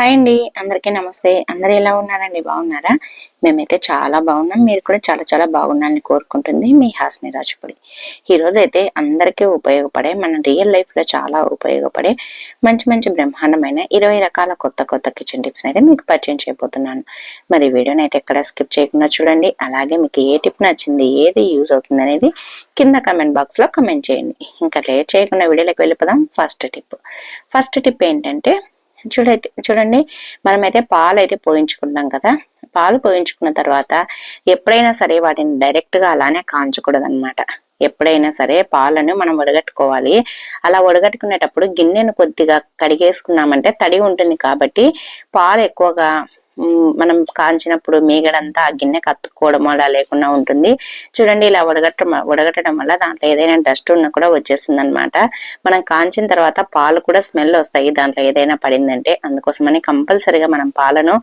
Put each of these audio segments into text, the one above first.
Hi అండి. అందరికీ నమస్తే. అందరు ఎలా ఉన్నారండి? బాగున్నారా? మేమైతే చాలా బాగున్నాం. మీరు కూడా చాలా చాలా బాగున్నారని కోరుకుంటుంది మీ హాస్ని రాజుపడి. ఈరోజు అయితే అందరికీ ఉపయోగపడే మన రియల్ లైఫ్లో చాలా ఉపయోగపడే మంచి మంచి బ్రహ్మాండమైన ఇరవై రకాల కొత్త కొత్త కిచెన్ టిప్స్ అయితే మీకు పరిచయం చేయబోతున్నాను. మరి వీడియోని అయితే ఎక్కడ స్కిప్ చేయకుండా చూడండి. అలాగే మీకు ఏ టిప్ నచ్చింది ఏది యూజ్ అవుతుంది అనేది కింద కమెంట్ బాక్స్లో కమెంట్ చేయండి. ఇంకా లేట్ చేయకుండా వీడియోలోకి వెళ్ళిపోదాం. First tip. ఫస్ట్ టిప్ ఏంటంటే చూడైతే చూడండి మనమైతే పాలు అయితే పోయించుకుంటాం కదా. పాలు పోయించుకున్న తర్వాత ఎప్పుడైనా సరే వాటిని డైరెక్ట్గా అలానే కాంచకూడదు అనమాట ఎప్పుడైనా సరే పాలను మనం వడగట్టుకోవాలి. అలా వడగట్టుకునేటప్పుడు గిన్నెను కొద్దిగా కడిగేసుకున్నామంటే తడి ఉంటుంది కాబట్టి పాలు ఎక్కువగా మనం కాంచినప్పుడు మీగడంతా ఆ గిన్నె కత్తుకోవడం అలా లేకుండా ఉంటుంది. చూడండి ఇలా వడగట్ట వడగట్టడం వల్ల దాంట్లో ఏదైనా డస్ట్ ఉన్నా కూడా వచ్చేస్తుంది అనమాట మనం కాంచిన తర్వాత పాలు కూడా స్మెల్ వస్తాయి. దాంట్లో ఏదైనా పడిందంటే అందుకోసమని కంపల్సరిగా మనం పాలను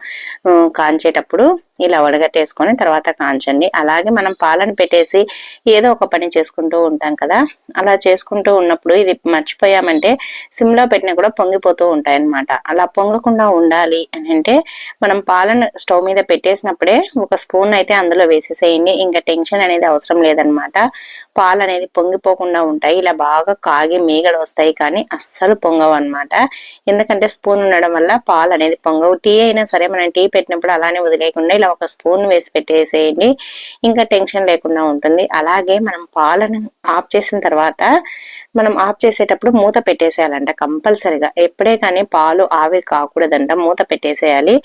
కాంచేటప్పుడు ఇలా వడగట్టేసుకొని తర్వాత కాంచండి. అలాగే మనం పాలను పెట్టేసి ఏదో ఒక పని చేసుకుంటూ ఉంటాం కదా. అలా చేసుకుంటూ ఉన్నప్పుడు ఇది మర్చిపోయామంటే సిమ్లో పెట్టినా కూడా పొంగిపోతూ ఉంటాయి అనమాట అలా పొంగకుండా ఉండాలి అని అంటే మనం పాలను స్టవ్ మీద పెట్టేసినప్పుడే ఒక స్పూన్ అయితే అందులో వేసేసేయండి. ఇంకా టెన్షన్ అనేది అవసరం లేదనమాట పాలు అనేది పొంగిపోకుండా ఉంటాయి. ఇలా బాగా కాగి మేగడ వస్తాయి కానీ అస్సలు పొంగవు అనమాట ఎందుకంటే స్పూన్ ఉండడం వల్ల పాలు అనేది పొంగవు. టీ అయినా సరే మనం టీ పెట్టినప్పుడు అలానే వదిలేయకుండా ఇలా ఒక స్పూన్ వేసి పెట్టేసేయండి. ఇంకా టెన్షన్ లేకుండా ఉంటుంది. అలాగే మనం పాలను ఆఫ్ చేసిన తర్వాత మనం ఆఫ్ చేసేటప్పుడు మూత పెట్టేసేయాలంట కంపల్సరిగా. ఎప్పుడే కానీ పాలు ఆవిరి కాకూడదంట మూత పెట్టేసేయాలి.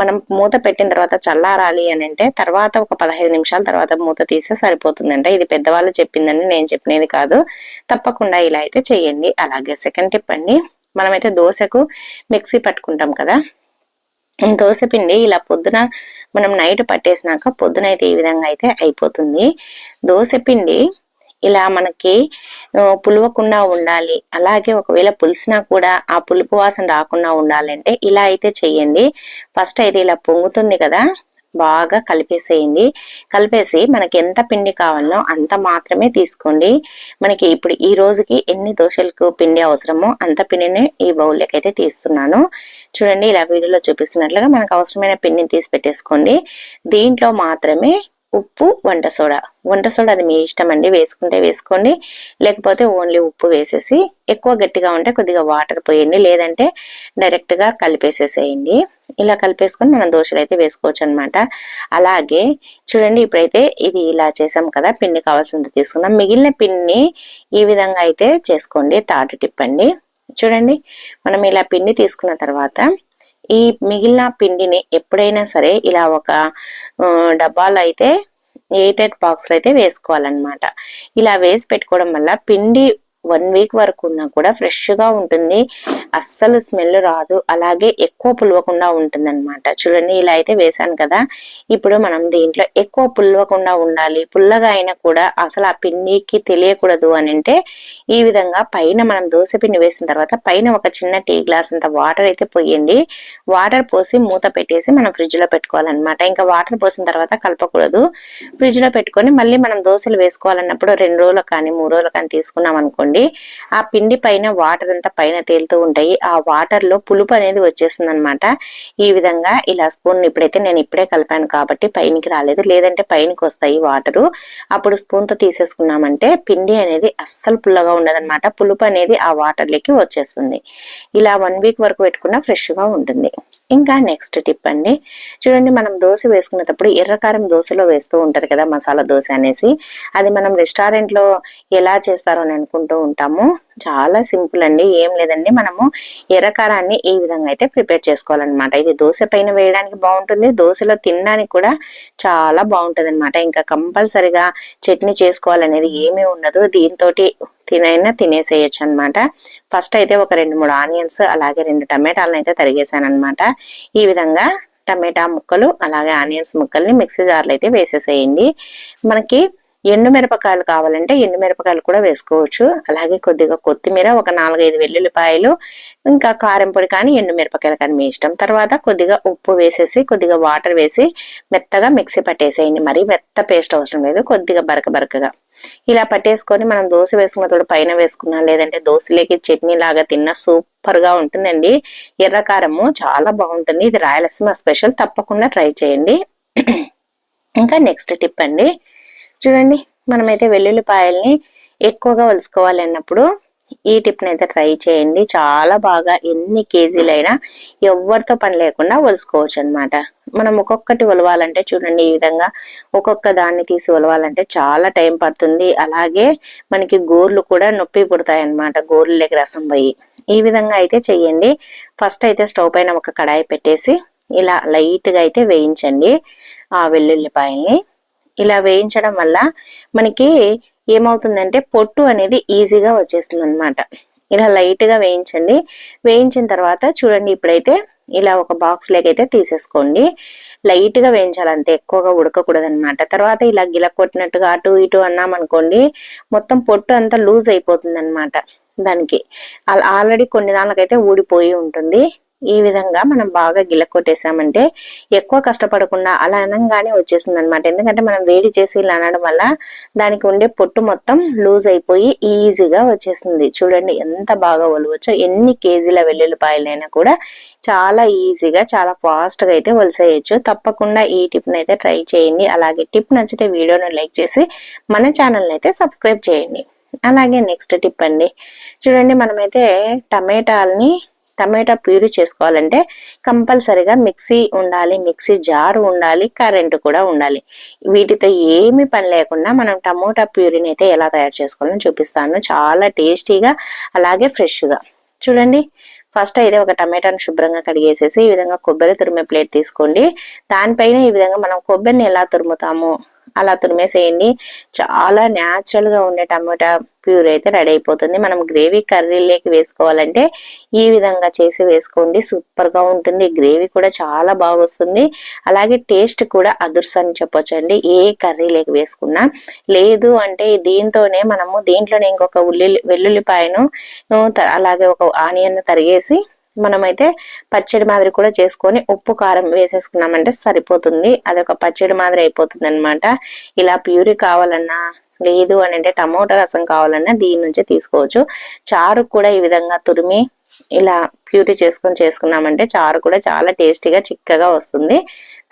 మనం మూత పెట్టిన తర్వాత చల్లారాలి అని అంటే తర్వాత ఒక పదహైదు నిమిషాల తర్వాత మూత తీస్తే సరిపోతుందంట. ఇది పెద్దవాళ్ళు చెప్పిందని నేను చెప్పినది కాదు. తప్పకుండా ఇలా అయితే చెయ్యండి అలాగే సెకండ్ టిప్ అండి. మనమైతే దోశకు మిక్సీ పట్టుకుంటాం కదా. దోశ పిండి ఇలా పొద్దున మనం నైట్ పట్టేసినాక పొద్దున అయితే ఈ విధంగా అయితే అయిపోతుంది. దోశ పిండి ఇలా మనకి పులవకుండా ఉండాలి. అలాగే ఒకవేళ పులిసినా కూడా ఆ పులుపు వాసన రాకుండా ఉండాలంటే ఇలా అయితే చెయ్యండి. ఫస్ట్ అయితే ఇలా పొంగుతుంది కదా బాగా కలిపేసేయండి. కలిపేసి మనకి ఎంత పిండి కావాలో అంత మాత్రమే తీసుకోండి. మనకి ఇప్పుడు ఈ రోజుకి ఎన్ని దోశలకు పిండి అవసరమో అంత పిండిని ఈ బౌల్లోకి అయితే తీస్తున్నాను. చూడండి ఇలా వీడియోలో చూపిస్తున్నట్లుగా మనకు అవసరమైన పిండిని తీసి పెట్టేసుకోండి. దీంట్లో మాత్రమే ఉప్పు వంట సోడా. వంట సోడా అది మీ ఇష్టం అండి. వేసుకుంటే వేసుకోండి. లేకపోతే ఓన్లీ ఉప్పు వేసేసి ఎక్కువ గట్టిగా ఉంటే కొద్దిగా వాటర్ పోయండి. లేదంటే డైరెక్ట్గా కలిపేసేసేయండి. ఇలా కలిపేసుకొని మనం దోశలు అయితే వేసుకోవచ్చు అనమాట అలాగే చూడండి ఇప్పుడైతే ఇది ఇలా చేసాం కదా పిండి కావాల్సింది తీసుకుందాం. మిగిలిన పిండిని ఈ విధంగా అయితే చేసుకోండి. తాటు టిప్పండి. చూడండి మనం ఇలా పిండి తీసుకున్న తర్వాత ఈ మిగిలిన పిండిని ఎప్పుడైనా సరే ఇలా ఒక డబ్బాలో అయితే ఎయిటెడ్ బాక్స్లో అయితే వేసుకోవాలన్నమాట. ఇలా వేసి పెట్టుకోవడం వల్ల పిండి వన్ వీక్ వరకు ఉన్నా కూడా ఫ్రెష్గా ఉంటుంది. అస్సలు స్మెల్ రాదు. అలాగే ఎక్కువ పులవకుండా ఉంటుంది అనమాట చూడండి ఇలా అయితే వేసాను కదా. ఇప్పుడు మనం దీంట్లో ఎక్కువ పులవకుండా ఉండాలి. పుల్లగా అయినా కూడా అసలు ఆ పిండికి తెలియకూడదు అని అంటే ఈ విధంగా పైన మనం దోశ పిండి వేసిన తర్వాత పైన ఒక చిన్న టీ గ్లాస్ అంత వాటర్ అయితే పోయండి. వాటర్ పోసి మూత పెట్టేసి మనం ఫ్రిడ్జ్లో పెట్టుకోవాలన్నమాట. ఇంకా వాటర్ పోసిన తర్వాత కలపకూడదు. ఫ్రిడ్జ్లో పెట్టుకొని మళ్ళీ మనం దోశలు వేసుకోవాలన్నప్పుడు రెండు రోజులు కానీ మూడు రోజులు కానీ తీసుకున్నాం అనుకోండి అనుకోండి ఆ పిండి పైన వాటర్ అంతా పైన తేలుతూ ఉంటాయి. ఆ వాటర్లో పులుపు అనేది వచ్చేస్తుంది అనమాట ఈ విధంగా ఇలా స్పూన్ ఇప్పుడైతే నేను ఇప్పుడే కలిపాను కాబట్టి పైనకి రాలేదు. లేదంటే పైనకి వస్తాయి వాటరు. అప్పుడు స్పూన్తో తీసేసుకున్నామంటే పిండి అనేది అస్సలు పుల్లగా ఉండదన్నమాట. పులుపు అనేది ఆ వాటర్ లెక్కి వచ్చేస్తుంది. ఇలా వన్ వీక్ వరకు పెట్టుకున్నా ఫ్రెష్గా ఉంటుంది. ఇంకా నెక్స్ట్ టిప్ అండి. చూడండి మనం దోశ వేసుకునేటప్పుడు ఎర్రకారం దోశలో వేస్తూ ఉంటారు కదా మసాలా దోశ అనేసి. అది మనం రెస్టారెంట్లో ఎలా చేస్తారో అని అనుకుంటూ ఉంటాము. చాలా సింపుల్ అండి. ఏం లేదండి. మనము ఎర్రకారాన్ని ఈ విధంగా అయితే ప్రిపేర్ చేసుకోవాలన్నమాట. ఇది దోశ పైన వేయడానికి బాగుంటుంది. దోశలో తినడానికి కూడా చాలా బాగుంటుంది అనమాట ఇంకా కంపల్సరిగా చట్నీ చేసుకోవాలనేది ఏమీ ఉండదు. దీంతో తినైనా తినేసేయచ్చు అనమాట ఫస్ట్ అయితే ఒక రెండు మూడు ఆనియన్స్ అలాగే రెండు టమాటాలను అయితే తరిగేసాను అనమాట ఈ విధంగా టమాటా ముక్కలు అలాగే ఆనియన్స్ ముక్కల్ని మిక్సీ జార్లో అయితే వేసేసేయండి. మనకి ఎండు మిరపకాయలు కావాలంటే ఎండు మిరపకాయలు కూడా వేసుకోవచ్చు. అలాగే కొద్దిగా కొత్తిమీర ఒక నాలుగైదు వెల్లుల్లిపాయలు ఇంకా కారం పొడి కానీ ఎండు మిరపకాయలు కానీ మీ ఇష్టం. తర్వాత కొద్దిగా ఉప్పు వేసేసి కొద్దిగా వాటర్ వేసి మెత్తగా మిక్సీ పట్టేసేయండి. మరి మెత్త పేస్ట్ అవసరం లేదు. కొద్దిగా బరక బరకగా. ఇలా పట్టేసుకొని మనం దోశ వేసుకున్న తోడు పైన వేసుకున్నా లేదంటే దోశలోకి చట్నీ లాగా తిన్నా సూపర్గా ఉంటుందండి. ఎర్రకారము చాలా బాగుంటుంది. ఇది రాయలసీమ స్పెషల్. తప్పకుండా ట్రై చేయండి. ఇంకా నెక్స్ట్ టిప్ అండి. చూడండి మనమైతే వెల్లుల్లిపాయల్ని ఎక్కువగా వలుసుకోవాలి అన్నప్పుడు ఈ టిప్ని అయితే ట్రై చేయండి. చాలా బాగా ఎన్ని కేజీలైనా ఎవరితో పని లేకుండా వలుసుకోవచ్చు అనమాట మనం ఒక్కొక్కటి ఉలవాలంటే చూడండి ఈ విధంగా. ఒక్కొక్క దాన్ని తీసి ఒలవాలంటే చాలా టైం పడుతుంది. అలాగే మనకి గోర్లు కూడా నొప్పి పుడతాయి అనమాట గోర్లకి రసం పోయి. ఈ విధంగా అయితే చెయ్యండి. ఫస్ట్ అయితే స్టవ్ పైన ఒక కడాయి పెట్టేసి ఇలా లైట్గా అయితే వేయించండి ఆ వెల్లుల్లిపాయల్ని. ఇలా వేయించడం వల్ల మనకి ఏమవుతుందంటే పొట్టు అనేది ఈజీగా వచ్చేస్తుంది అనమాట ఇలా లైట్గా వేయించండి. వేయించిన తర్వాత చూడండి ఇప్పుడైతే ఇలా ఒక బాక్స్ అయితే తీసేసుకోండి. లైట్గా వేయించాలి అంతే ఎక్కువగా ఉడకకూడదు అనమాట తర్వాత ఇలా గిల కొట్టినట్టుగా అటు ఇటు అన్నాం అనుకోండి మొత్తం పొట్టు అంతా లూజ్ అయిపోతుంది అనమాట దానికి ఆల్రెడీ కొన్ని నాళ్ళకైతే ఊడిపోయి ఉంటుంది. ఈ విధంగా మనం బాగా గిల కొట్టేసామంటే ఎక్కువ కష్టపడకుండా అలా అనంగానే వచ్చేస్తుంది అనమాట ఎందుకంటే మనం వేడి చేసి ఇలా అనడం వల్ల దానికి ఉండే పొట్టు మొత్తం లూజ్ అయిపోయి ఈజీగా వచ్చేస్తుంది చూడండి ఎంత బాగా ఒలవచ్చో ఎన్ని కేజీల వెల్లుల్లిపాయలైనా కూడా చాలా ఈజీగా చాలా ఫాస్ట్గా అయితే వలసేయచ్చు తప్పకుండా ఈ టిప్ని అయితే ట్రై చేయండి. అలాగే టిప్ నచ్చితే వీడియోను లైక్ చేసి మన ఛానల్ని అయితే సబ్స్క్రైబ్ చేయండి. అలాగే నెక్స్ట్ టిప్ అండి. చూడండి మనమైతే టమాటాలని టమాటా ప్యూరీ చేసుకోవాలంటే కంపల్సరిగా మిక్సీ ఉండాలి మిక్సీ జారు ఉండాలి కరెంటు కూడా ఉండాలి. వీటితో ఏమి పని లేకుండా మనం టమోటా ప్యూరీని అయితే ఎలా తయారు చేసుకోవాలని చూపిస్తాను. చాలా టేస్టీగా అలాగే ఫ్రెష్గా. చూడండి ఫస్ట్ అయితే ఒక టమాటాను శుభ్రంగా కడిగేసేసి ఈ విధంగా కొబ్బరి తురిమే ప్లేట్ తీసుకోండి. దానిపైన ఈ విధంగా మనం కొబ్బరిని ఎలా తురుముతాము అలా తురిమేసేయండి. చాలా న్యాచురల్గా ఉండే టమాటా ప్యూర్ అయితే రెడీ అయిపోతుంది. మనం గ్రేవీ కర్రీలోకి వేసుకోవాలంటే ఈ విధంగా చేసి వేసుకోండి. సూపర్గా ఉంటుంది. గ్రేవీ కూడా చాలా బాగొస్తుంది. అలాగే టేస్ట్ కూడా అదుర్స్ అని చెప్పొచ్చండి. ఏ కర్రీలోకి వేసుకున్నా. లేదు అంటే దీంతోనే మనము దీంట్లోనే ఇంకొక ఉల్లి వెల్లుల్లిపాయను అలాగే ఒక ఆనియన్ తరిగేసి మనమైతే పచ్చడి మాదిరి కూడా చేసుకొని ఉప్పు కారం వేసేసుకున్నామంటే సరిపోతుంది. అది ఒక పచ్చడి మాదిరి అయిపోతుంది అనమాట ఇలా ప్యూరీ కావాలన్నా లేదు అని అంటే టమోటా రసం కావాలన్నా దీని నుంచి తీసుకోవచ్చు. చారు కూడా ఈ విధంగా తురిమి ఇలా ప్యూరీ చేసుకొని చేసుకున్నామంటే చారు కూడా చాలా టేస్టీగా చిక్కగా వస్తుంది.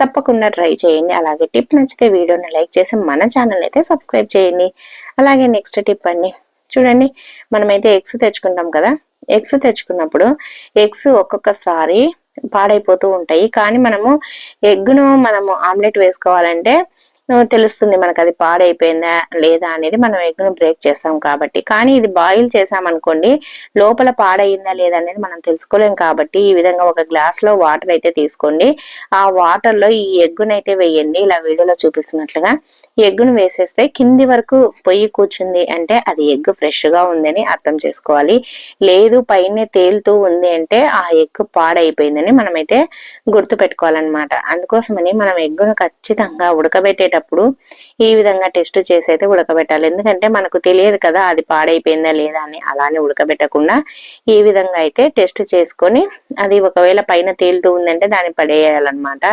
తప్పకుండా ట్రై చేయండి. అలాగే టిప్ నచ్చితే వీడియోని లైక్ చేసి మన ఛానల్ అయితే సబ్స్క్రైబ్ చేయండి. అలాగే నెక్స్ట్ టిప్ అండి. చూడండి మనమైతే ఎగ్స్ తెచ్చుకుంటాం కదా. ఎగ్స్ తెచ్చుకున్నప్పుడు ఎగ్స్ ఒక్కొక్కసారి పాడైపోతూ ఉంటాయి. కానీ మనము ఎగ్గును మనము ఆమ్లెట్ వేసుకోవాలంటే తెలుస్తుంది మనకు అది పాడైపోయిందా లేదా అనేది మనం ఎగ్ను బ్రేక్ చేస్తాం కాబట్టి. కానీ ఇది బాయిల్ చేసామనుకోండి లోపల పాడైందా లేదా అనేది మనం తెలుసుకోలేం కాబట్టి ఈ విధంగా ఒక గ్లాస్లో వాటర్ అయితే తీసుకోండి. ఆ వాటర్లో ఈ ఎగ్గునైతే వేయండి. ఇలా వీడియోలో చూపిస్తున్నట్లుగా ఎగ్గును వేసేస్తే కింది వరకు పొయ్యి కూర్చుంది అంటే అది ఎగ్ ఫ్రెష్గా ఉందని అర్థం చేసుకోవాలి. లేదు పైన తేలుతూ ఉంది అంటే ఆ ఎగ్ పాడైపోయిందని మనమైతే గుర్తు పెట్టుకోవాలన్నమాట అందుకోసమని మనం ఎగ్గును ఖచ్చితంగా ఉడకబెట్టేటప్పుడు ఈ విధంగా టెస్ట్ చేసి అయితే ఉడకబెట్టాలి. ఎందుకంటే మనకు తెలియదు కదా అది పాడైపోయిందా లేదా అని. అలానే ఉడకబెట్టకుండా ఈ విధంగా అయితే టెస్ట్ చేసుకొని అది ఒకవేళ పైన తేలుతూ ఉందంటే దాన్ని పడేయాలన్నమాట.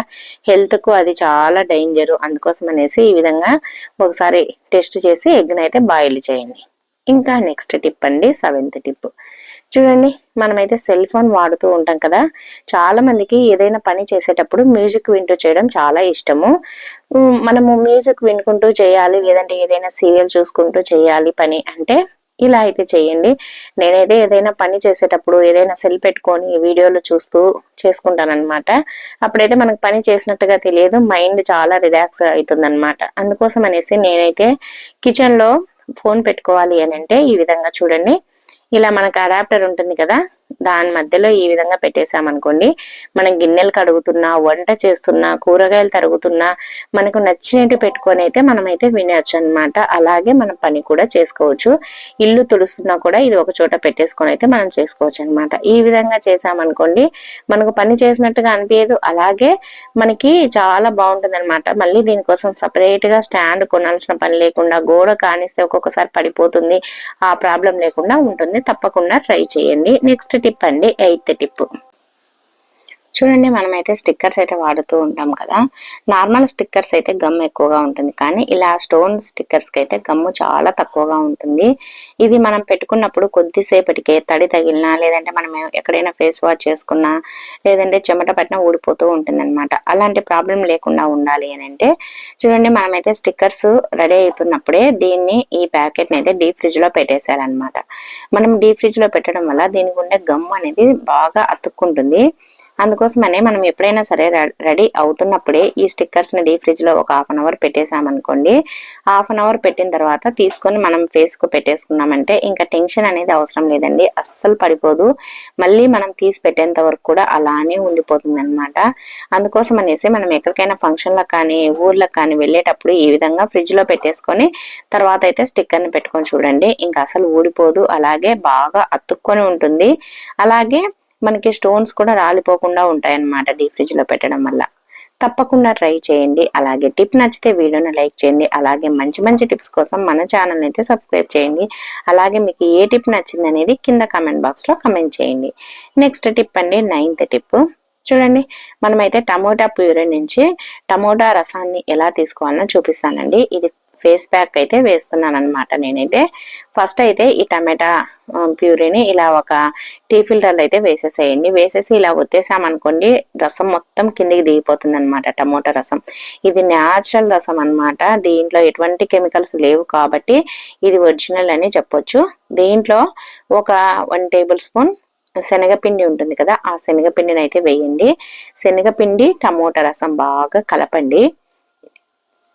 హెల్త్కు అది చాలా డేంజర్. అందుకోసం అనేసి ఈ విధంగా ఒకసారి టెస్ట్ చేసి ఎగ్ని అయితే బాయిల్ చేయండి. ఇంకా నెక్స్ట్ టిప్ అండి సెవెంత్ టిప్. చూడండి మనమైతే సెల్ ఫోన్ వాడుతూ ఉంటాం కదా. చాలా మందికి ఏదైనా పని చేసేటప్పుడు మ్యూజిక్ వింటూ చేయడం చాలా ఇష్టము. మనము మ్యూజిక్ వినుకుంటూ చేయాలి లేదంటే ఏదైనా సీరియల్ చూసుకుంటూ చేయాలి పని అంటే ఇలా అయితే చేయండి. నేనైతే ఏదైనా పని చేసేటప్పుడు ఏదైనా సెల్ పెట్టుకొని వీడియోలు చూస్తూ చేసుకుంటానమాట అప్పుడైతే మనకు పని చేసినట్టుగా తెలియదు మైండ్ చాలా రిలాక్స్ అవుతుంది అనమాట అందుకోసం అనేసి నేనైతే కిచెన్లో ఫోన్ పెట్టుకోవాలి అని అంటే ఈ విధంగా చూడండి. ఇలా మనకు అడాప్టర్ ఉంటుంది కదా? దాని మధ్యలో ఈ విధంగా పెట్టేసామనుకోండి మనం గిన్నెలు కడుగుతున్నా వంట చేస్తున్నా కూరగాయలు తరుగుతున్నా మనకు నచ్చినట్టు పెట్టుకొని అయితే మనమైతే వినవచ్చు అనమాట అలాగే మనం పని కూడా చేసుకోవచ్చు. ఇల్లు తుడుస్తున్నా కూడా ఇది ఒక చోట పెట్టేసుకొని అయితే మనం చేసుకోవచ్చు అనమాట ఈ విధంగా చేసామనుకోండి మనకు పని చేసినట్టుగా అనిపించదు అలాగే మనకి చాలా బాగుంటుంది అనమాట మళ్ళీ దీనికోసం సపరేట్గా స్టాండ్ కొనాల్సిన పని లేకుండా గోడ కానిస్తే ఒక్కొక్కసారి పడిపోతుంది ఆ ప్రాబ్లం లేకుండా ఉంటుంది. తప్పకుండా ట్రై చేయండి. నెక్స్ట్ టిప్ అండి ఎయిత్ టిప్ చూడండి మనమైతే స్టిక్కర్స్ అయితే వాడుతూ ఉంటాం కదా. నార్మల్ స్టిక్కర్స్ అయితే గమ్ ఎక్కువగా ఉంటుంది. కానీ ఇలా స్టోన్ స్టిక్కర్స్కి అయితే గమ్ము చాలా తక్కువగా ఉంటుంది. ఇది మనం పెట్టుకున్నప్పుడు కొద్దిసేపటికే తడి తగిలినా లేదంటే మనం ఎక్కడైనా ఫేస్ వాష్ చేసుకున్నా లేదంటే చెమట పట్టినా ఊడిపోతూ ఉంటుంది అనమాట అలాంటి ప్రాబ్లం లేకుండా ఉండాలి అని అంటే చూడండి మనమైతే స్టిక్కర్స్ రెడీ అవుతున్నప్పుడే దీన్ని ఈ ప్యాకెట్ అయితే డీప్ ఫ్రిడ్జ్లో పెట్టేశారనమాట మనం డీప్ ఫ్రిడ్జ్లో పెట్టడం వల్ల దీనికి ఉండే గమ్ అనేది బాగా అతుక్కుంటుంది. అందుకోసమనే మనం ఎప్పుడైనా సరే రెడీ అవుతున్నప్పుడే ఈ స్టిక్కర్స్ని ని ఫ్రిడ్జ్లో ఒక హాఫ్ అన్ అవర్ పెట్టేసామనుకోండి హాఫ్ అన్ అవర్ పెట్టిన తర్వాత తీసుకొని మనం ఫేస్కు పెట్టేసుకున్నామంటే ఇంకా టెన్షన్ అనేది అవసరం లేదండి అస్సలు పడిపోదు. మళ్ళీ మనం తీసి పెట్టేంత వరకు కూడా అలానే ఉండిపోతుంది అనమాట అందుకోసం అనేసి మనం ఎక్కడికైనా ఫంక్షన్లకు కానీ ఊర్లకు కానీ వెళ్ళేటప్పుడు ఈ విధంగా ఫ్రిడ్జ్లో పెట్టేసుకొని తర్వాత అయితే స్టిక్కర్ని పెట్టుకొని చూడండి. ఇంకా అసలు ఊడిపోదు అలాగే బాగా అతుక్కొని ఉంటుంది. అలాగే మనకి స్టోన్స్ కూడా రాలిపోకుండా ఉంటాయి అన్నమాట డీప్ ఫ్రిడ్జ్లో పెట్టడం వల్ల. తప్పకుండా ట్రై చేయండి. అలాగే టిప్ నచ్చితే వీడియోని లైక్ చేయండి. అలాగే మంచి మంచి టిప్స్ కోసం మన ఛానల్ అయితే సబ్స్క్రైబ్ చేయండి. అలాగే మీకు ఏ టిప్ నచ్చింది అనేది కింద కమెంట్ బాక్స్లో కమెంట్ చేయండి. నెక్స్ట్ టిప్ అండి నైన్త్ టిప్ చూడండి మనమైతే టమోటా ప్యూరీ నుంచి టమోటా రసాన్ని ఎలా తీసుకోవాలో చూపిస్తానండి. ఇది ఫేస్ ప్యాక్ అయితే వేస్తున్నాను అనమాట నేనైతే. ఫస్ట్ అయితే ఈ టమాటా ప్యూరీని ఇలా ఒక టీ ఫిల్టర్లో అయితే వేసేసేయండి. వేసేసి ఇలా ఒత్తేసామనుకోండి రసం మొత్తం కిందికి దిగిపోతుంది అనమాట టమోటా రసం. ఇది న్యాచురల్ రసం అనమాట దీంట్లో ఎటువంటి కెమికల్స్ లేవు కాబట్టి ఇది ఒరిజినల్ అని చెప్పొచ్చు. దీంట్లో ఒక వన్ టేబుల్ స్పూన్ శనగపిండి ఉంటుంది కదా ఆ శనగపిండిని అయితే వేయండి. శనగపిండి టమోటా రసం బాగా కలపండి.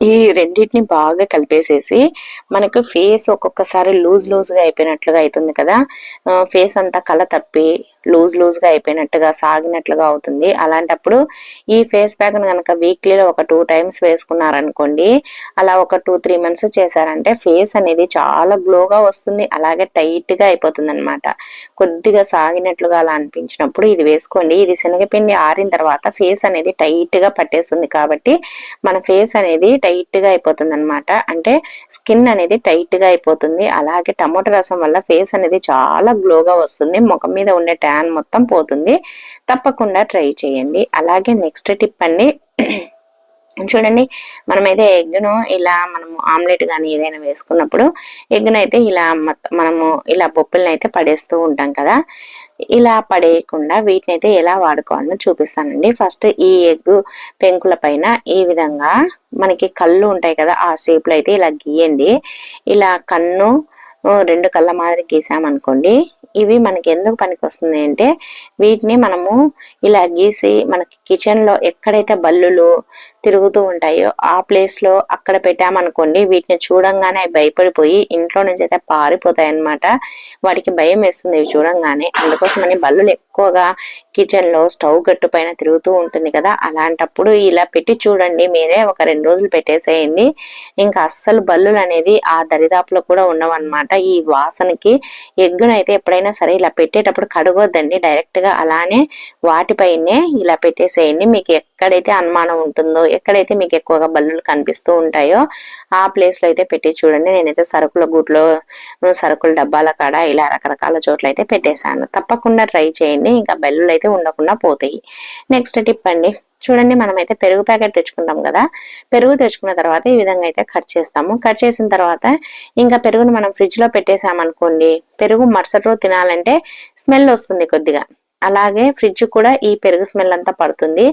ఈ రెండింటిని బాగా కలిపేసేసి మనకు ఫేస్ ఒక్కొక్కసారి లూజ్ లూజ్గా అయిపోయినట్లుగా అవుతుంది కదా. ఫేస్ అంతా కళ తప్పి లూజ్ లూజ్గా అయిపోయినట్టుగా సాగినట్లుగా అవుతుంది. అలాంటప్పుడు ఈ ఫేస్ ప్యాక్ కనుక వీక్లీలో ఒక టూ టైమ్స్ వేసుకున్నారనుకోండి అలా ఒక టూ త్రీ మంత్స్ చేశారంటే ఫేస్ అనేది చాలా గ్లోగా వస్తుంది అలాగే టైట్గా అయిపోతుంది అనమాట కొద్దిగా సాగినట్లుగా అలా అనిపించినప్పుడు ఇది వేసుకోండి. ఇది శనగపిండి ఆరిన తర్వాత ఫేస్ అనేది టైట్గా పట్టేస్తుంది కాబట్టి మన ఫేస్ అనేది టైట్గా అయిపోతుంది అనమాట అంటే స్కిన్ అనేది టైట్గా అయిపోతుంది అలాగే టమోటా రసం వల్ల ఫేస్ అనేది చాలా గ్లోగా వస్తుంది ముఖం మీద ఉండే ట్యాన్ మొత్తం పోతుంది. తప్పకుండా ట్రై చేయండి. అలాగే నెక్స్ట్ టిప్ అండి. చూడండి మనమైతే ఎగ్ను ఇలా మనము ఆమ్లెట్ కానీ ఏదైనా వేసుకున్నప్పుడు ఎగ్ను అయితే ఇలా మనము ఇలా బొప్పులను అయితే పడేస్తూ ఉంటాం కదా. ఇలా పడేయకుండా వీటిని అయితే ఎలా వాడుకోవాలో చూపిస్తానండి. ఫస్ట్ ఈ ఎగ్ పెంకుల పైన ఈ విధంగా మనకి కళ్ళు ఉంటాయి కదా ఆ షేప్లో అయితే ఇలా గీయండి. ఇలా కన్ను రెండు కళ్ళ మాదిరి గీసామనుకోండి ఇవి మనకి ఎందుకు పనికి వస్తుంది అంటే వీటిని మనము ఇలా గీసి మనకి కిచెన్లో ఎక్కడైతే బల్లులు తిరుగుతూ ఉంటాయో ఆ ప్లేస్లో అక్కడ పెట్టామనుకోండి వీటిని చూడంగానే భయపడిపోయి ఇంట్లో నుంచి అయితే పారిపోతాయి అనమాట వాటికి భయం వేస్తుంది ఇవి చూడంగానే. అందుకోసమని బల్లులు ఎక్కువగా కిచెన్లో స్టవ్ గట్టు పైన తిరుగుతూ ఉంటుంది కదా అలాంటప్పుడు ఇలా పెట్టి చూడండి మీరే ఒక రెండు రోజులు పెట్టేసేయండి. ఇంకా అస్సలు బల్లులు అనేది ఆ దరిదాపులో కూడా ఉండవన్నమాట. ఈ వాసనకి ఎగ్గునైతే ఎప్పుడైనా సరే ఇలా పెట్టేటప్పుడు కడగొద్దండి. డైరెక్ట్గా అలానే వాటిపైనే ఇలా పెట్టేసేయండి. మీకు ఎక్కడైతే అనుమానం ఉంటుందో ఎక్కడైతే మీకు ఎక్కువగా బల్లులు కనిపిస్తూ ఉంటాయో ఆ ప్లేస్లో అయితే పెట్టి చూడండి. నేనైతే సరుకుల గూట్లో సరుకుల డబ్బాల కాడ ఇలా రకరకాల చోట్ల అయితే పెట్టేశాను. తప్పకుండా ట్రై చేయండి. ఇంకా బెల్లులు అయితే ఉండకుండా పోతాయి. నెక్స్ట్ టిప్ అండి. చూడండి మనమైతే పెరుగు ప్యాకెట్ తెచ్చుకుంటాం కదా. పెరుగు తెచ్చుకున్న తర్వాత ఈ విధంగా అయితే కట్ చేస్తాము. కట్ చేసిన తర్వాత ఇంకా పెరుగును మనం ఫ్రిడ్జ్లో పెట్టేసామనుకోండి పెరుగు మరుసటి రోజు తినాలంటే స్మెల్ వస్తుంది కొద్దిగా. అలాగే ఫ్రిడ్జ్ కూడా ఈ పెరుగు స్మెల్ అంతా పడుతుంది.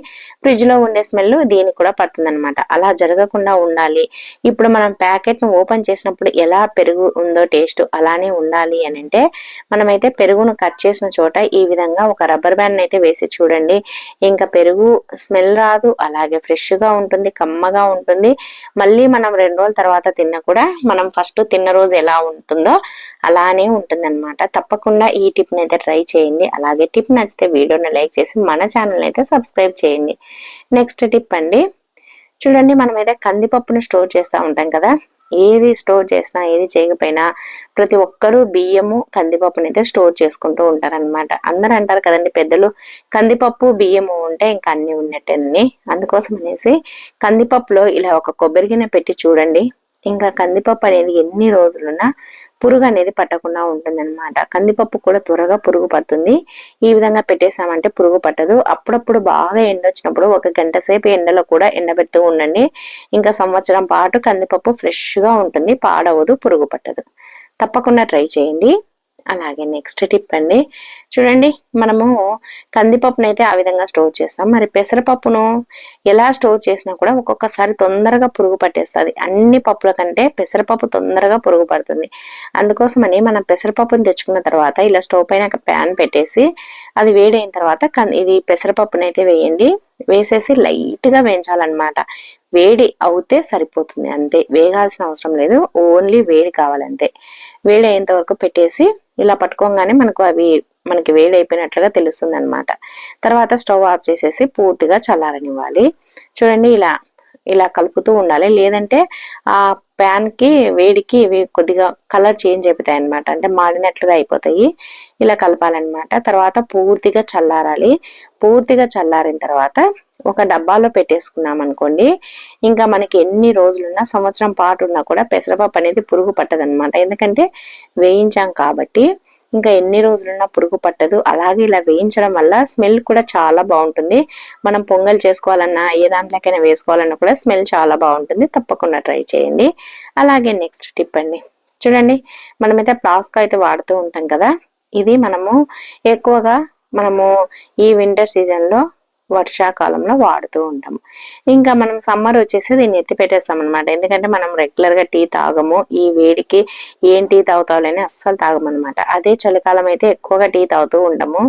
ఫ్రిడ్జ్లో ఉండే స్మెల్ దీనికి కూడా పడుతుంది అనమాట అలా జరగకుండా ఉండాలి. ఇప్పుడు మనం ప్యాకెట్ను ఓపెన్ చేసినప్పుడు ఎలా పెరుగు ఉందో టేస్ట్ అలానే ఉండాలి అని అంటే మనమైతే పెరుగును కట్ చేసిన చోట ఈ విధంగా ఒక రబ్బర్ బ్యాండ్ అయితే వేసి చూడండి. ఇంకా పెరుగు స్మెల్ రాదు అలాగే ఫ్రెష్గా ఉంటుంది కమ్మగా ఉంటుంది. మళ్ళీ మనం రెండు రోజుల తర్వాత తిన్నా కూడా మనం ఫస్ట్ తిన్న రోజు ఎలా ఉంటుందో అలానే ఉంటుంది తప్పకుండా ఈ టిప్ అయితే ట్రై చేయండి. అలాగే టిప్ నచ్చితే వీడియోని లైక్ చేసి మన ఛానల్ అయితే సబ్స్క్రైబ్ చేయండి. నెక్స్ట్ టిప్ అండి. చూడండి మనం అయితే కందిపప్పును స్టోర్ చేస్తూ ఉంటాం కదా. ఏది స్టోర్ చేసినా ఏది చేయకపోయినా ప్రతి ఒక్కరూ బియ్యము కందిపప్పుని అయితే స్టోర్ చేసుకుంటూ ఉంటారనమాట అందరూ అంటారు కదండి పెద్దలు కందిపప్పు బియ్యము ఉంటే ఇంకా అన్ని ఉన్నట్టని అందుకోసం అనేసి కందిపప్పులో ఇలా ఒక కొబ్బరి గిన్నె పెట్టి చూడండి. ఇంకా కందిపప్పు అనేది ఎన్ని రోజులున్నా పురుగు అనేది పట్టకుండా ఉంటుంది అనమాట కందిపప్పు కూడా త్వరగా పురుగు పడుతుంది. ఈ విధంగా పెట్టేసామంటే పురుగు పట్టదు. అప్పుడప్పుడు బాగా ఎండ వచ్చినప్పుడు ఒక గంట సేపు ఎండలో కూడా ఎండబెడుతూ ఉండండి. ఇంకా సంవత్సరం పాటు కందిపప్పు ఫ్రెష్గా ఉంటుంది. పాడవదు పురుగు పట్టదు. తప్పకుండా ట్రై చేయండి. అలాగే నెక్స్ట్ టిప్ అండి. చూడండి మనము కందిపప్పును అయితే ఆ విధంగా స్టోర్ చేస్తాం. మరి పెసరపప్పును ఎలా స్టోర్ చేసినా కూడా ఒక్కొక్కసారి తొందరగా పురుగు పట్టేస్తుంది. అన్ని పప్పుల కంటే పెసరపప్పు తొందరగా పురుగు పడుతుంది. అందుకోసమని మనం పెసరపప్పుని తెచ్చుకున్న తర్వాత ఇలా స్టవ్ పైన ప్యాన్ పెట్టేసి అది వేడైన తర్వాత ఇది పెసరపప్పునైతే అయితే వేయండి. వేసేసి లైట్గా వేయించాలన్నమాట. వేడి అవుతే సరిపోతుంది అంతే. వేగాల్సిన అవసరం లేదు. ఓన్లీ వేడి కావాలంతే. వేడి అయ్యేంత వరకు పెట్టేసి ఇలా పట్టుకోగానే మనకు అవి మనకి వేడి అయిపోయినట్లుగా తెలుస్తుంది అనమాట తర్వాత స్టవ్ ఆఫ్ చేసేసి పూర్తిగా చల్లారనివ్వాలి. చూడండి ఇలా ఇలా కలుపుతూ ఉండాలి. లేదంటే ఆ ప్యాన్కి వేడికి ఇవి కొద్దిగా కలర్ చేంజ్ అయిపోతాయి అనమాట అంటే మాడినట్లుగా అయిపోతాయి. ఇలా కలపాలన్నమాట. తర్వాత పూర్తిగా చల్లారాలి. పూర్తిగా చల్లారిన తర్వాత ఒక డబ్బాలో పెట్టేసుకున్నాం అనుకోండి. ఇంకా మనకి ఎన్ని రోజులున్నా సంవత్సరం పాటు ఉన్నా కూడా పెసరపప్పు అనేది పురుగు పట్టదనమాట ఎందుకంటే వేయించాం కాబట్టి ఇంకా ఎన్ని రోజులున్నా పురుగు పట్టదు. అలాగే ఇలా వేయించడం వల్ల స్మెల్ కూడా చాలా బాగుంటుంది. మనం పొంగల్ చేసుకోవాలన్నా ఏ దాంట్లోకైనా వేసుకోవాలన్నా కూడా స్మెల్ చాలా బాగుంటుంది. తప్పకుండా ట్రై చేయండి. అలాగే నెక్స్ట్ టిప్ అండి. చూడండి మనమైతే ప్లాస్క్ అయితే వాడుతూ ఉంటాం కదా. ఇది మనము ఎక్కువగా మనము ఈ వింటర్ సీజన్లో వర్షాకాలంలో వాడుతూ ఉంటాము ఇంకా మనం సమ్మర్ వచ్చేసి దీన్ని ఎత్తి పెట్టేస్తాం అనమాట ఎందుకంటే మనం రెగ్యులర్గా టీ తాగము. ఈ వేడికి ఏం టీ తాగుతావులని అస్సలు తాగమన్నమాట. అదే చలికాలం అయితే ఎక్కువగా టీ తాగుతూ ఉంటాము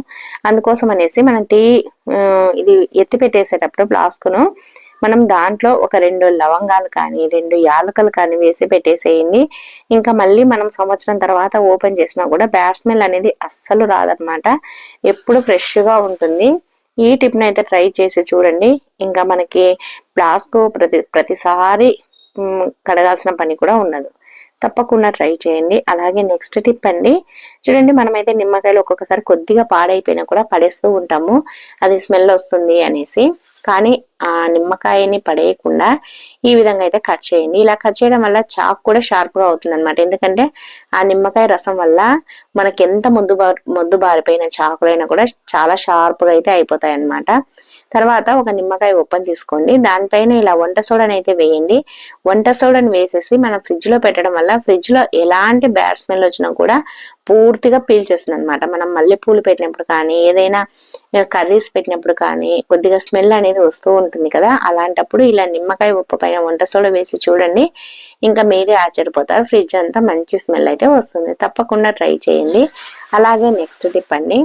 అందుకోసం అనేసి మనం టీ ఇది ఎత్తి పెట్టేసేటప్పుడు ఫ్లాస్క్ను మనం దాంట్లో ఒక రెండు లవంగాలు కానీ రెండు యాలకలు కానీ వేసి పెట్టేసేయండి. ఇంకా మళ్ళీ మనం సంవత్సరం తర్వాత ఓపెన్ చేసినా కూడా బ్యాట్ స్మెల్ అనేది అస్సలు రాదనమాట ఎప్పుడు ఫ్రెష్గా ఉంటుంది. ఈ టిప్ని అయితే ట్రై చేసి చూడండి. ఇంకా మనకి ఫ్లాస్క్ ప్రతి ప్రతిసారి కడగాల్సిన పని కూడా ఉండదు తప్పకుండా ట్రై చేయండి. అలాగే నెక్స్ట్ టిప్ అండి చూడండి మనమైతే నిమ్మకాయలు ఒక్కొక్కసారి కొద్దిగా పాడైపోయినా కూడా పడేస్తూ ఉంటాము. అది స్మెల్ వస్తుంది అనేసి. కానీ ఆ నిమ్మకాయని పడేయకుండా ఈ విధంగా అయితే కట్ చేయండి. ఇలా కట్ చేయడం వల్ల చాక్ కూడా షార్ప్గా అవుతుంది అనమాట ఎందుకంటే ఆ నిమ్మకాయ రసం వల్ల మనకి ఎంత ముద్దు మొద్దు బారిపోయిన చాకులైనా కూడా చాలా షార్ప్గా అయితే అయిపోతాయి అనమాట తర్వాత ఒక నిమ్మకాయ ఓపెన్ తీసుకోండి. దానిపైన ఇలా వంట సోడాని అయితే వేయండి. వంట సోడాని వేసేసి మనం ఫ్రిడ్జ్లో పెట్టడం వల్ల ఫ్రిడ్జ్లో ఎలాంటి బ్యాడ్ స్మెల్ వచ్చినా కూడా పూర్తిగా పీల్చేస్తుంది అనమాట మనం మల్లెపూలు పెట్టినప్పుడు కానీ ఏదైనా కర్రీస్ పెట్టినప్పుడు కానీ కొద్దిగా స్మెల్ అనేది వస్తూ ఉంటుంది కదా. అలాంటప్పుడు ఇలా నిమ్మకాయ ఉప్పు పైన వంట సోడా వేసి చూడండి. ఇంకా మీరే ఆశ్చర్యపోతారు. ఫ్రిడ్జ్ అంతా మంచి స్మెల్ అయితే వస్తుంది. తప్పకుండా ట్రై చేయండి. అలాగే నెక్స్ట్ టిప్ అండి.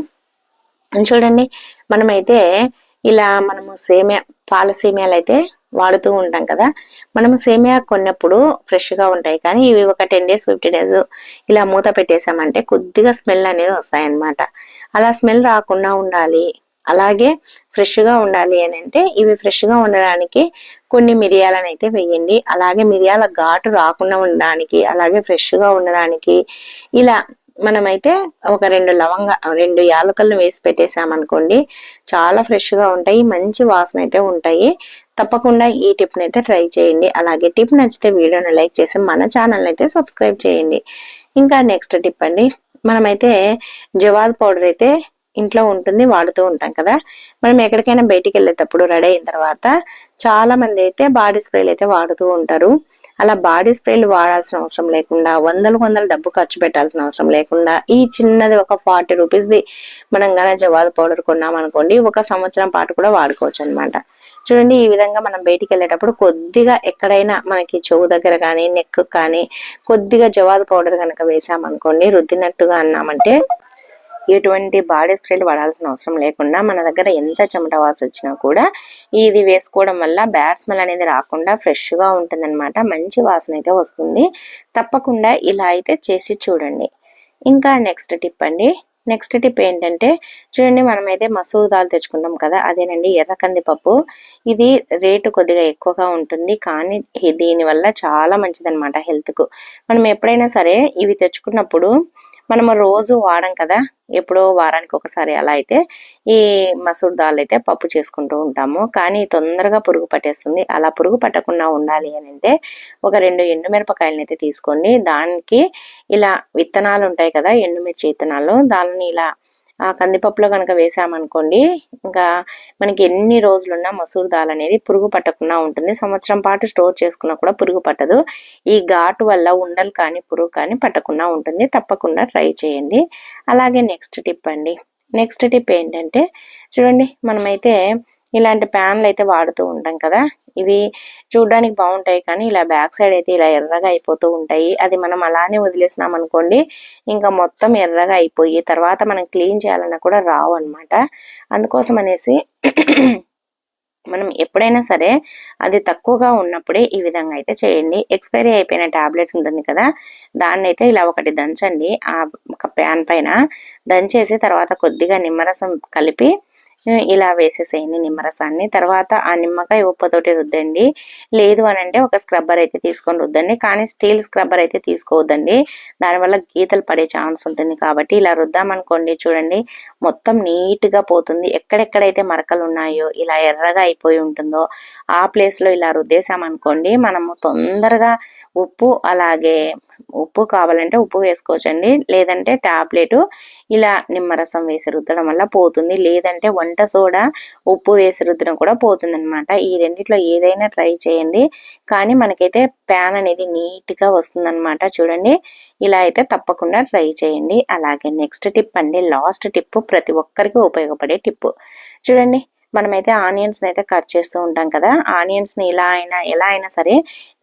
చూడండి మనమైతే ఇలా మనము సేమియా పాల సేమియాలు అయితే వాడుతూ ఉంటాం కదా. మనము సేమియా కొన్నప్పుడు ఫ్రెష్గా ఉంటాయి. కానీ ఇవి ఒక టెన్ డేస్ ఫిఫ్టీన్ డేస్ ఇలా మూత పెట్టేసామంటే కొద్దిగా స్మెల్ అనేది వస్తాయన్నమాట. అలా స్మెల్ రాకుండా ఉండాలి. అలాగే ఫ్రెష్గా ఉండాలి అని అంటే ఇవి ఫ్రెష్గా ఉండడానికి కొన్ని మిరియాలను అయితే వేయండి. అలాగే మిరియాల ఘాటు రాకుండా ఉండడానికి అలాగే ఫ్రెష్గా ఉండడానికి ఇలా మనమైతే ఒక రెండు లవంగ రెండు యాలకలను వేసి పెట్టేసామనుకోండి చాలా ఫ్రెష్గా ఉంటాయి మంచి వాసన అయితే ఉంటాయి. తప్పకుండా ఈ టిప్ని అయితే ట్రై చేయండి. అలాగే టిప్ నచ్చితే వీడియోని లైక్ చేసి మన ఛానల్ అయితే సబ్స్క్రైబ్ చేయండి. ఇంకా నెక్స్ట్ టిప్ అండి. మనమైతే జవాద్ పౌడర్ అయితే ఇంట్లో ఉంటుంది వాడుతూ ఉంటాం కదా. మనం ఎక్కడికైనా బయటికి వెళ్ళేటప్పుడు రెడీ అయిన తర్వాత చాలా మంది అయితే బాడీ స్ప్రేలు అయితే వాడుతూ ఉంటారు. అలా బాడీ స్ప్రేలు వాడాల్సిన అవసరం లేకుండా వందలు వందలు డబ్బు ఖర్చు పెట్టాల్సిన అవసరం లేకుండా ఈ చిన్నది ఒక ఫార్టీ రూపీస్ది మనం కానీ జవాదు పౌడర్ కొన్నాం అనుకోండి ఒక సంవత్సరం పాటు కూడా వాడుకోవచ్చు అనమాట చూడండి ఈ విధంగా మనం బయటికి వెళ్ళేటప్పుడు కొద్దిగా ఎక్కడైనా మనకి చెవు దగ్గర కానీ నెక్ కానీ కొద్దిగా జవాదు పౌడర్ కనుక వేసామనుకోండి రుద్దినట్టుగా అన్నామంటే ఎటువంటి బాడీ స్ప్రేలు వాడాల్సిన అవసరం లేకుండా మన దగ్గర ఎంత చెమట వాస వచ్చినా కూడా ఇది వేసుకోవడం వల్ల బ్యాడ్ స్మెల్ అనేది రాకుండా ఫ్రెష్గా ఉంటుందన్నమాట. మంచి వాసన అయితే వస్తుంది. తప్పకుండా ఇలా అయితే చేసి చూడండి. ఇంకా నెక్స్ట్ టిప్ అండి. నెక్స్ట్ టిప్ ఏంటంటే చూడండి మనమైతే మసూర్ దాల్ తెచ్చుకుంటాం కదా అదేనండి ఎర్ర కందిపప్పు. ఇది రేటు కొద్దిగా ఎక్కువగా ఉంటుంది కానీ దీనివల్ల చాలా మంచిదన్నమాట హెల్త్కు. మనం ఎప్పుడైనా సరే ఇవి తెచ్చుకున్నప్పుడు మనము రోజు వాడం కదా. ఎప్పుడో వారానికి ఒకసారి అలా అయితే ఈ మసూర్ దాల్ అయితే పప్పు చేసుకుంటూ ఉంటాము. కానీ తొందరగా పురుగు పట్టేస్తుంది. అలా పురుగు పట్టకుండా ఉండాలి అని అంటే ఒక రెండు ఎండుమిరపకాయలను అయితే తీసుకోండి. దానికి ఇలా విత్తనాలు ఉంటాయి కదా ఎండుమిర్చి విత్తనాలు. దాన్ని ఇలా కందిపప్పులో కనుక వేసామనుకోండి ఇంకా మనకి ఎన్ని రోజులున్నా మసూర్ దాల్ అనేది పురుగు పట్టకుండా ఉంటుంది. సంవత్సరం పాటు స్టోర్ చేసుకున్నా కూడా పురుగు పట్టదు. ఈ ఘాటు వల్ల ఉండలు కానీ పురుగు కానీ పట్టకుండా ఉంటుంది. తప్పకుండా ట్రై చేయండి. అలాగే నెక్స్ట్ టిప్ అండి. నెక్స్ట్ టిప్ ఏంటంటే చూడండి మనమైతే ఇలాంటి ప్యాన్లు అయితే వాడుతూ ఉంటాం కదా. ఇవి చూడడానికి బాగుంటాయి కానీ ఇలా బ్యాక్ సైడ్ అయితే ఇలా ఎర్రగా అయిపోతూ ఉంటాయి. అది మనం అలానే వదిలేసినాం అనుకోండి ఇంకా మొత్తం ఎర్రగా అయిపోయి తర్వాత మనం క్లీన్ చేయాలన్నా కూడా రావు అనమాట అందుకోసం అనేసి మనం ఎప్పుడైనా సరే అది తక్కువగా ఉన్నప్పుడే ఈ విధంగా అయితే చేయండి. ఎక్స్పైరీ అయిపోయిన టాబ్లెట్ ఉంటుంది కదా దాన్ని అయితే ఇలా ఒకటి దంచండి. ఆ ఒక ప్యాన్ పైన దంచేసి తర్వాత కొద్దిగా నిమ్మరసం కలిపి ఇలా వేసేసేయండి నిమ్మరసాన్ని. తర్వాత ఆ నిమ్మకాయ ఉప్పుతోటి రుద్దండి. లేదు అని అంటే ఒక స్క్రబ్బర్ అయితే తీసుకొని రుద్దండి. కానీ స్టీల్ స్క్రబ్బర్ అయితే తీసుకోవద్దండి. దానివల్ల గీతలు పడే ఛాన్స్ ఉంటుంది కాబట్టి ఇలా రుద్దామనుకోండి చూడండి మొత్తం నీట్గా పోతుంది. ఎక్కడెక్కడైతే మరకలు ఉన్నాయో ఇలా ఎర్రగా అయిపోయి ఉంటుందో ఆ ప్లేస్లో ఇలా రుద్దేశామనుకోండి మనము తొందరగా ఉప్పు అలాగే ఉప్పు కావాలంటే ఉప్పు వేసుకోవచ్చండి. లేదంటే టాబ్లెట్ ఇలా నిమ్మరసం వేసి రుద్దడం వల్ల పోతుంది. లేదంటే వంట సోడా ఉప్పు వేసి రుద్దడం కూడా పోతుంది అనమాట ఈ రెండిట్లో ఏదైనా ట్రై చేయండి. కానీ మనకైతే ప్యాన్ అనేది నీట్గా వస్తుందన్నమాట. చూడండి. ఇలా అయితే తప్పకుండా ట్రై చేయండి. అలాగే నెక్స్ట్ టిప్ అండి. లాస్ట్ టిప్ ప్రతి ఒక్కరికి ఉపయోగపడే టిప్. చూడండి. మనమైతే ఆనియన్స్ అయితే కట్ చేస్తూ ఉంటాం కదా ఆనియన్స్ని ఇలా అయినా ఎలా అయినా సరే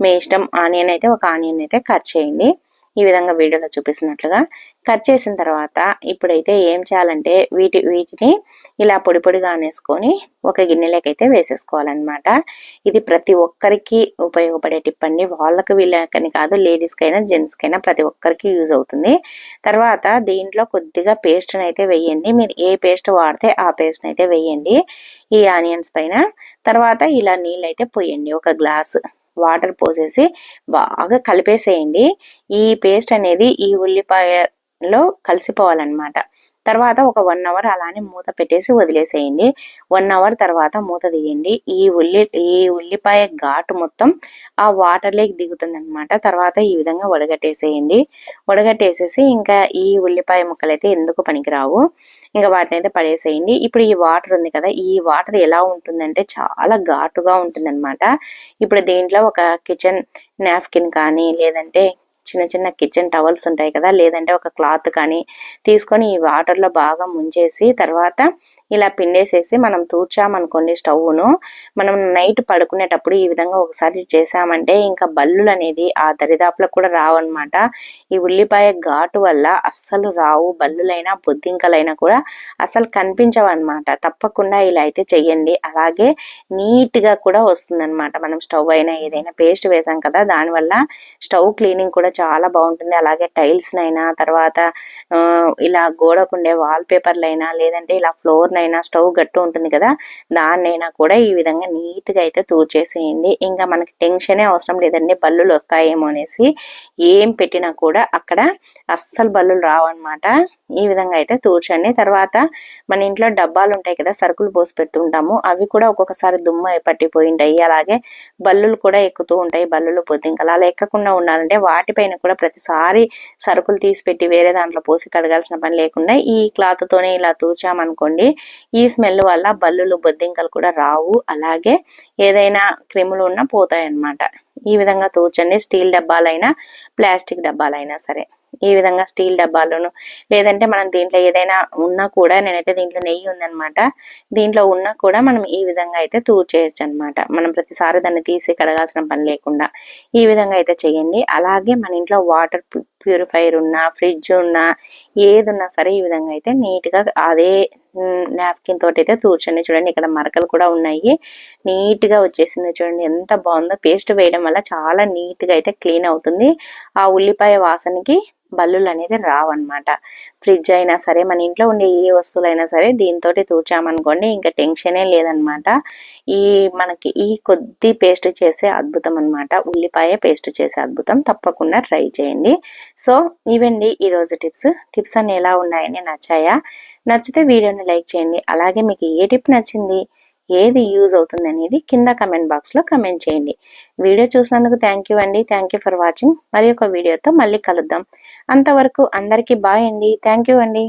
మీ ఇష్టం ఆనియన్ అయితే ఒక ఆనియన్ అయితే కట్ చేయండి. ఈ విధంగా వీడియోలో చూపిస్తున్నట్లుగా కట్ చేసిన తర్వాత ఇప్పుడైతే ఏం చేయాలంటే వీటి వీటిని ఇలా పొడి పొడిగా అనేసుకొని ఒక గిన్నెలోకైతే వేసేసుకోవాలన్నమాట. ఇది ప్రతి ఒక్కరికి ఉపయోగపడే టిప్ అండి. వాళ్ళకి వీళ్ళకని కాదు లేడీస్కైనా జెంట్స్కైనా ప్రతి ఒక్కరికి యూజ్ అవుతుంది. తర్వాత దీంట్లో కొద్దిగా పేస్ట్ని అయితే వేయండి. మీరు ఏ పేస్ట్ వాడితే ఆ పేస్ట్ని అయితే వేయండి. ఈ ఆనియన్స్ పైన. తర్వాత ఇలా నీళ్ళు అయితే పోయండి ఒక గ్లాసు. వాటర్ పోసేసి బాగా కలిపేసేయండి. ఈ పేస్ట్ అనేది ఈ ఉల్లిపాయలో కలిసిపోవాలన్నమాట. తర్వాత ఒక వన్ అవర్ అలానే మూత పెట్టేసి వదిలేసేయండి. వన్ అవర్ తర్వాత మూత తీయండి ఈ ఉల్లి ఈ ఉల్లిపాయ ఘాటు మొత్తం ఆ వాటర్లోకి దిగుతుంది అనమాట తర్వాత ఈ విధంగా వడగట్టేసేయండి. వడగట్టేసేసి ఇంకా ఈ ఉల్లిపాయ ముక్కలు అయితే ఎందుకు పనికిరావు? ఇంకా వాటిని అయితే పడేసేయండి. ఇప్పుడు ఈ వాటర్ ఉంది కదా ఈ వాటర్ ఎలా ఉంటుందంటే చాలా ఘాటుగా ఉంటుందన్నమాట. ఇప్పుడు దీంట్లో ఒక కిచెన్ నాప్కిన్ కానీ లేదంటే చిన్న చిన్న కిచెన్ టవల్స్ ఉంటాయి కదా లేదంటే ఒక క్లాత్ కానీ తీసుకొని ఈ వాటర్లో బాగా ముంచేసి తర్వాత ఇలా పిండేసేసి మనం తూర్చామనుకోండి స్టవ్ను మనం నైట్ పడుకునేటప్పుడు ఈ విధంగా ఒకసారి చేసామంటే ఇంకా బల్లులు అనేది ఆ దరిదాపులో కూడా రావన్నమాట. ఈ ఉల్లిపాయ ఘాటు వల్ల అస్సలు రావు బల్లులైనా బొద్దింకలైనా కూడా అసలు కనిపించవన్నమాట. తప్పకుండా ఇలా అయితే చెయ్యండి. అలాగే నీట్గా కూడా వస్తుందన్నమాట. మనం స్టవ్ అయినా ఏదైనా పేస్ట్ వేసాం కదా దానివల్ల స్టవ్ క్లీనింగ్ కూడా చాలా బాగుంటుంది. అలాగే టైల్స్నైనా తర్వాత ఇలా గోడకుండే వాల్ పేపర్లైనా లేదంటే ఇలా ఫ్లోర్ అయినా స్టవ్ గట్టు ఉంటుంది కదా దాన్నైనా కూడా ఈ విధంగా నీట్గా అయితే తూర్చేసేయండి. ఇంకా మనకి టెన్షనే అవసరం లేదండి బల్లులు వస్తాయేమో అనేసి ఏం పెట్టినా కూడా అక్కడ అస్సలు బల్లులు రావన్నమాట. ఈ విధంగా అయితే తూర్చండి. తర్వాత మన ఇంట్లో డబ్బాలు ఉంటాయి కదా సరుకులు పోసి పెడుతుంటాము. అవి కూడా ఒక్కొక్కసారి దుమ్మ పట్టిపోయింటాయి. అలాగే బల్లులు కూడా ఎక్కుతూ ఉంటాయి బల్లులు పోతే. ఇంకా అలా ఎక్కకుండా ఉండాలంటే వాటిపైన కూడా ప్రతిసారి సరుకులు తీసి పెట్టి వేరే దాంట్లో పోసి కడగాల్సిన పని లేకుండా ఈ క్లాత్తోనే ఇలా తూచామనుకోండి ఈ స్మెల్ వల్ల బల్లులు బొద్దింకలు కూడా రావు. అలాగే ఏదైనా క్రిములు ఉన్నా పోతాయన్నమాట. ఈ విధంగా తూచండి. స్టీల్ డబ్బాలైనా ప్లాస్టిక్ డబ్బాలైనా సరే. ఈ విధంగా స్టీల్ డబ్బాలను లేదంటే మనం దీంట్లో ఏదైనా ఉన్నా కూడా నేనైతే దీంట్లో నెయ్యి ఉందనమాట దీంట్లో ఉన్నా కూడా మనం ఈ విధంగా అయితే తూర్చేయచ్చు అనమాట మనం ప్రతిసారి దాన్ని తీసి కడగాల్సిన పని లేకుండా ఈ విధంగా అయితే చేయండి. అలాగే మన ఇంట్లో వాటర్ ప్యూరిఫైర్ ఉన్నా ఫ్రిడ్జ్ ఉన్నా ఏది ఉన్నా సరే ఈ విధంగా అయితే నీట్గా అదే నాప్కిన్ తోటి అయితే తూర్చండి. చూడండి ఇక్కడ మరకలు కూడా ఉన్నాయి. నీట్గా వచ్చేసింది చూడండి. ఎంత బాగుందో. పేస్ట్ వేయడం వల్ల చాలా నీట్గా అయితే క్లీన్ అవుతుంది. ఆ ఉల్లిపాయ వాసనకి బల్లులు అనేది రావన్నమాట. ఫ్రిడ్జ్ అయినా సరే మన ఇంట్లో ఉండే ఏ వస్తువులైనా సరే దీంతో తూచామనుకోండి ఇంకా టెన్షనే లేదనమాట ఈ మనకి ఈ కొద్ది పేస్ట్ చేసే అద్భుతం అనమాట ఉల్లిపాయ పేస్ట్ చేసే అద్భుతం. తప్పకుండా ట్రై చేయండి. సో ఇవండి ఈరోజు టిప్స్. టిప్స్ అన్ని ఎలా ఉన్నాయని నచ్చాయా? నచ్చితే వీడియోని లైక్ చేయండి. అలాగే మీకు ఏ టిప్ నచ్చింది? ఏది యూజ్ అవుతుంది అనేది కింద కమెంట్ బాక్స్లో కమెంట్ చేయండి. వీడియో చూసినందుకు థ్యాంక్ యూ అండి. థ్యాంక్ యూ ఫర్ వాచింగ్ మరి ఒక వీడియోతో మళ్ళీ కలుద్దాం. అంతవరకు అందరికీ బాయ్ అండి. థ్యాంక్ యూ అండి.